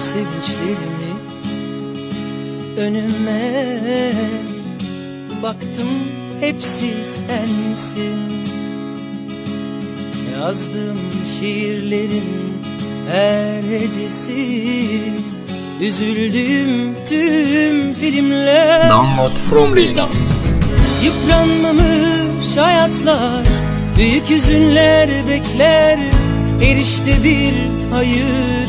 sevinçlerimi önüme Baktım hepsi sensin. Yazdığım şiirlerin her hecesi Üzüldüğüm tüm filmler. Download from Linux. Yıpranmamış hayatlar Büyük hüzünler bekler. Erişte bir hayır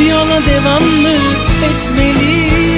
yola devam mı etmeli